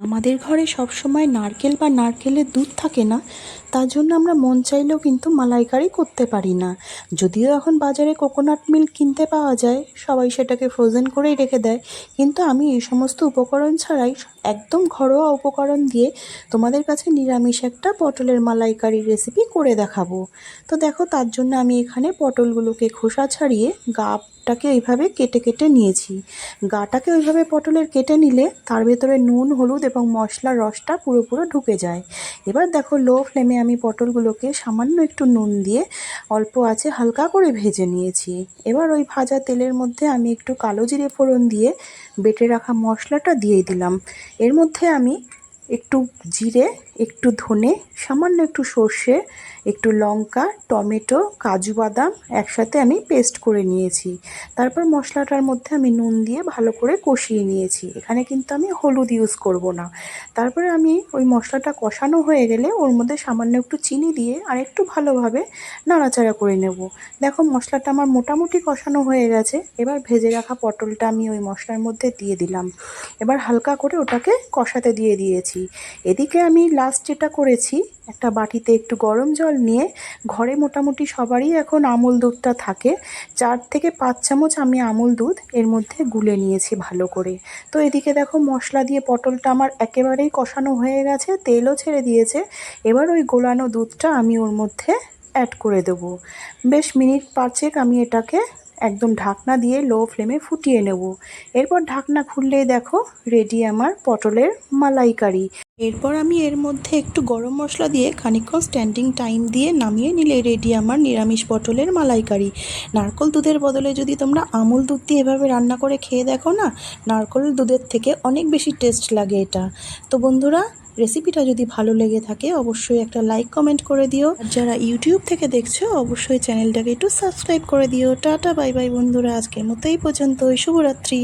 আমাদের ঘরে সবসময় নারকেল বা নারকেলের দুধ থাকে না, তার জন্য আমরা মন চাইলেও কিন্তু মালাইকারি করতে পারি না। যদিও এখন বাজারে কোকোনাট মিল্ক কিনতে পাওয়া যায়, সবাই সেটাকে ফ্রোজেন করেই রেখে দেয়, কিন্তু আমি এই সমস্ত উপকরণ ছাড়াই একদম ঘরোয়া উপকরণ দিয়ে তোমাদের কাছে নিরামিষ একটা পটলের মালাইকারি রেসিপি করে দেখাবো। তো দেখো, তার জন্য আমি এখানে পটলগুলোকে খোসা ছাড়িয়ে গাটাকে এইভাবে কেটে কেটে নিয়েছি। গাটাকে ওইভাবে পটলের কেটে নিলে তার ভেতরে নুন, হলুদ এবং মশলার রসটা পুরোপুরো ঢুকে যায়। এবার দেখো লো ফ্লেমে আমি পটলগুলোকে সামান্য একটু নুন দিয়ে অল্প আছে হালকা করে ভেজে নিয়েছি। এবার ওই ভাজা তেলের মধ্যে আমি একটু কালো জিরে ফোড়ন দিয়ে বেটে রাখা মশলাটা দিয়ে দিলাম। এর মধ্যে আমি একটু জিরে, একটু ধনে, সামান্য একটু সর্ষে, একটু লঙ্কা, টমেটো, কাজু বাদাম একসাথে আমি পেস্ট করে নিয়েছি। তারপর মশলাটার মধ্যে আমি নুন দিয়ে ভালো করে কষিয়ে নিয়েছি। এখানে কিন্তু আমি হলুদ ইউজ করব না। তারপরে আমি ওই মশলাটা কষানো হয়ে গেলে ওর মধ্যে সামান্য একটু চিনি দিয়ে আর একটু ভালোভাবে নাড়াচাড়া করে নেব। দেখো মশলাটা আমার মোটামুটি কষানো হয়ে গেছে। এবার ভেজে রাখা পটলটা আমি ওই মশলার মধ্যে দিয়ে দিলাম। এবার হালকা করে ওটাকে কষাতে দিয়ে দিয়েছি। এদিকে আমি লাস্ট যেটা করেছি, একটা বাটিতে একটু গরম জল নিয়ে ঘরে মোটামুটি সবারই এখন আমুল দুধটা থাকে। চার থেকে পাঁচ চামচ আমি আমুল দুধ এর মধ্যে গুলে নিয়েছি ভালো করে। তো এদিকে দেখো মশলা দিয়ে পটলটা আমার একেবারেই কষানো হয়ে গেছে, তেলও ছেড়ে দিয়েছে। এবার ওই গোলানো দুধটা আমি ওর মধ্যে অ্যাড করে দেবো। বেশ মিনিট পাঁচেক আমি এটাকে একদম ঢাকনা দিয়ে লো ফ্লেমে ফুটিয়ে নেব। এরপর ঢাকনা খুললেই দেখো রেডি আমার পটলের মালাইকারি। এরপর আমি এর মধ্যে একটু গরম মশলা দিয়ে খানিকক্ষণ স্ট্যান্ডিং টাইম দিয়ে নামিয়ে নিলে রেডি আমার নিরামিষ পটলের মালাইকারি। নারকল দুধের বদলে যদি তোমরা আমুল দুধ দিয়ে এভাবে রান্না করে খেয়ে দেখো না, নারকল দুধের থেকে অনেক বেশি টেস্ট লাগে এটা। তো বন্ধুরা রেসিপিটা যদি ভালো লেগে থাকে, অবশ্যই একটা লাইক কমেন্ট করে দিও। আর যারা ইউটিউব থেকে দেখছ, অবশ্যই চ্যানেলটাকে একটু সাবস্ক্রাইব করে দিও। টাটা বাই বাই বন্ধুরা, আজকের মতো এই পর্যন্তই। শুভরাত্রি।